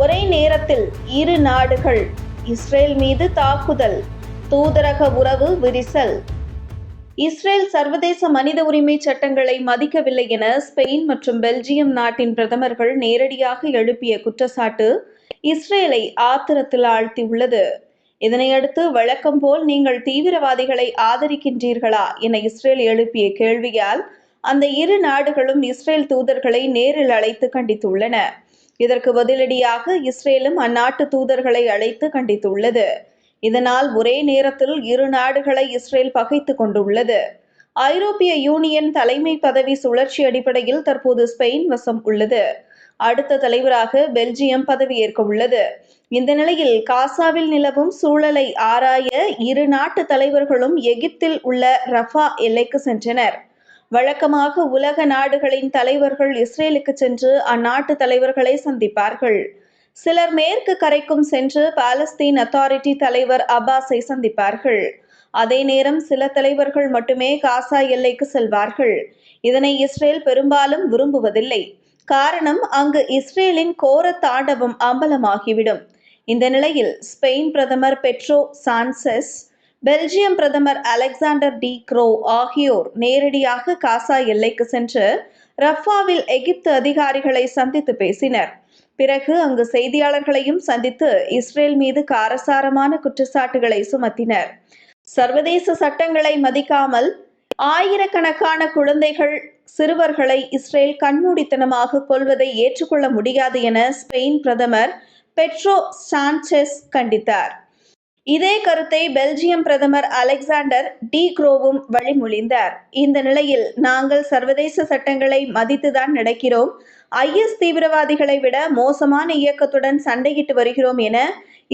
ஒரே நேரத்தில் இரு நாடுகள் இஸ்ரேல் மீது தாக்குதல் தூதரக உறவு விரிசல். இஸ்ரேல் சர்வதேச மனித உரிமை சட்டங்களை மதிக்கவில்லை என ஸ்பெயின் மற்றும் பெல்ஜியம் நாட்டின் பிரதமர்கள் நேரடியாக எழுப்பிய குற்றச்சாட்டு இஸ்ரேலை ஆத்திரத்தில் ஆழ்த்தியுள்ளது. இதனையடுத்து வழக்கம் போல் நீங்கள் தீவிரவாதிகளை ஆதரிக்கின்றீர்களா? என இஸ்ரேல் எழுப்பிய கேள்வியால் அந்த இரு நாடுகளும் இஸ்ரேல் தூதர்களை நேரில் அழைத்து கண்டித்துள்ளன. இதற்கு பதிலடியாக இஸ்ரேலும் அந்நாட்டு தூதர்களை அழைத்து கண்டித்துள்ளது. இதனால் ஒரே நேரத்தில் இரு நாடுகளை இஸ்ரேல் பகைத்து கொண்டுள்ளது. ஐரோப்பிய யூனியன் தலைமை பதவி சுழற்சி அடிப்படையில் தற்போது ஸ்பெயின் வசம் உள்ளது. அடுத்த தலைவராக பெல்ஜியம் பதவியேற்க உள்ளது. இந்த நிலையில் காசாவில் நிலவும் சூழலை ஆராய இரு நாட்டு தலைவர்களும் எகிப்தில் உள்ள ரஃபா எல்லைக்கு சென்றனர். வழக்கமாக உலக நாடுகளின் தலைவர்கள் இஸ்ரேலுக்கு சென்று அந்நாட்டு தலைவர்களை சந்திப்பார்கள். சிலர் மேற்கு கரைக்கும் சென்று பாலஸ்தீன் அத்தாரிட்டி தலைவர் அப்பாஸை சந்திப்பார்கள். அதே நேரம் சில தலைவர்கள் மட்டுமே காசா எல்லைக்கு செல்வார்கள். இதனை இஸ்ரேல் பெரும்பாலும் விரும்புவதில்லை. காரணம் அங்கு இஸ்ரேலின் கோர தாண்டவம் அம்பலமாகிவிடும். இந்த நிலையில் ஸ்பெயின் பிரதமர் பெட்ரோ சான்செஸ் பெல்ஜியம் பிரதமர் அலெக்சாண்டர் டி க்ரோ ஆகியோர் நேரடியாக காசா எல்லைக்கு சென்று ரஃபாவில் எகிப்து அதிகாரிகளை சந்தித்து பேசினர். பிறகு அங்கு செய்தியாளர்களையும் சந்தித்து இஸ்ரேல் மீது காரசாரமான குற்றச்சாட்டுகளை சுமத்தினர். சர்வதேச சட்டங்களை மதிக்காமல் ஆயிரக்கணக்கான குழந்தைகள் சிறுவர்களை இஸ்ரேல் கண்மூடித்தனமாக கொள்வதை ஏற்றுக்கொள்ள முடியாது என ஸ்பெயின் பிரதமர் பெட்ரோ சான்செஸ் கண்டித்தார். இதே கருத்தை பெல்ஜியம் பிரதமர் அலெக்சாண்டர் டி குரோவும் வழிமொழிந்தார். இந்த நிலையில் நாங்கள் சர்வதேச சட்டங்களை மதித்துதான் நடக்கிறோம். ஐஎஸ் தீவிரவாதிகளை விட மோசமான இயக்கத்துடன் சண்டையிட்டு வருகிறோம் என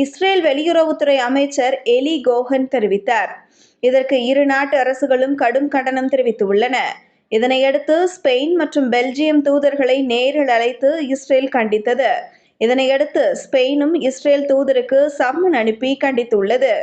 இஸ்ரேல் வெளியுறவுத்துறை அமைச்சர் எலி கோஹன் தெரிவித்தார். இதற்கு இரு நாட்டு அரசுகளும் கடும் கண்டனம் தெரிவித்துள்ளன. இதனையடுத்து ஸ்பெயின் மற்றும் பெல்ஜியம் தூதர்களை நேரில் அழைத்து இஸ்ரேல் கண்டித்தது. இதனையடுத்து ஸ்பெயினும் இஸ்ரேல் தூதருக்கு சம்மன் அனுப்பி கண்டித்துள்ளது.